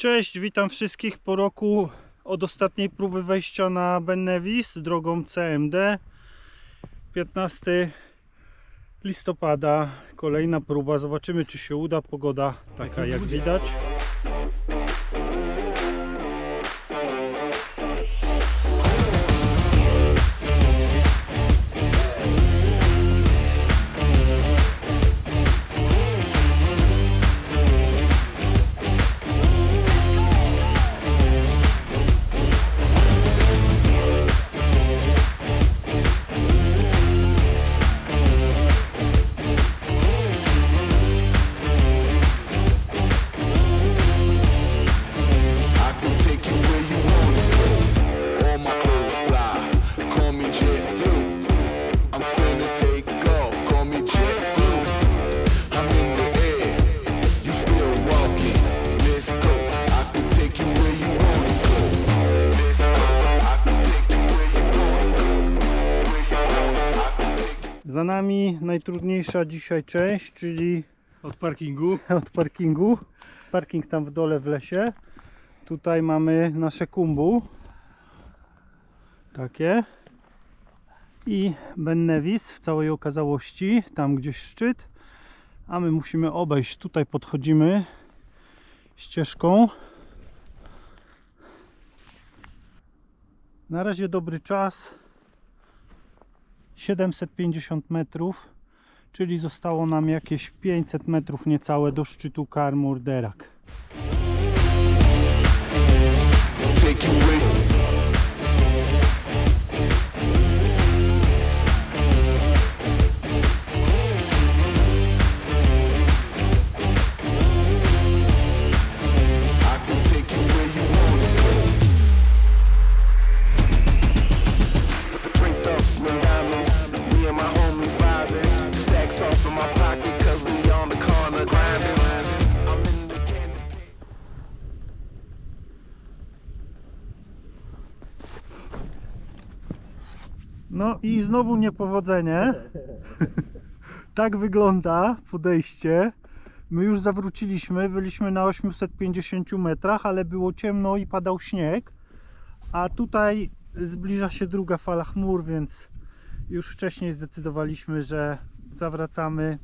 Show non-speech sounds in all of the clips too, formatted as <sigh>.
Cześć, witam wszystkich po roku od ostatniej próby wejścia na Ben Nevis drogą CMD. 15 listopada, kolejna próba. Zobaczymy, czy się uda. Pogoda taka, jak widać. Za nami najtrudniejsza dzisiaj część, czyli Od parkingu. <laughs> od parkingu. Parking tam w dole w lesie. Tutaj mamy nasze kumbu. Takie. I Ben Nevis w całej okazałości. Tam gdzieś szczyt. A my musimy obejść. Tutaj podchodzimy ścieżką. Na razie dobry czas. 750 metrów czyli zostało nam jakieś 500 metrów niecałe do szczytu Kar Murderak. No i znowu niepowodzenie. <laughs> tak wygląda podejście. My już zawróciliśmy, byliśmy na 850 metrach, ale było ciemno i padał śnieg. A tutaj zbliża się druga fala chmur, więc już wcześniej zdecydowaliśmy, że zawracamy,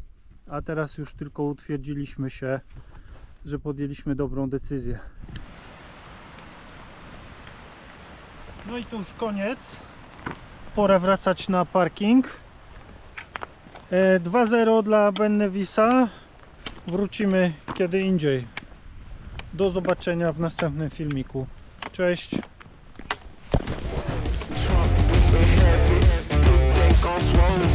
a teraz już tylko utwierdziliśmy się, że podjęliśmy dobrą decyzję. No i to już koniec. Pora wracać na parking. E, 2-0 dla Ben Nevisa. Wrócimy kiedy indziej. Do zobaczenia w następnym filmiku. Cześć. Swole.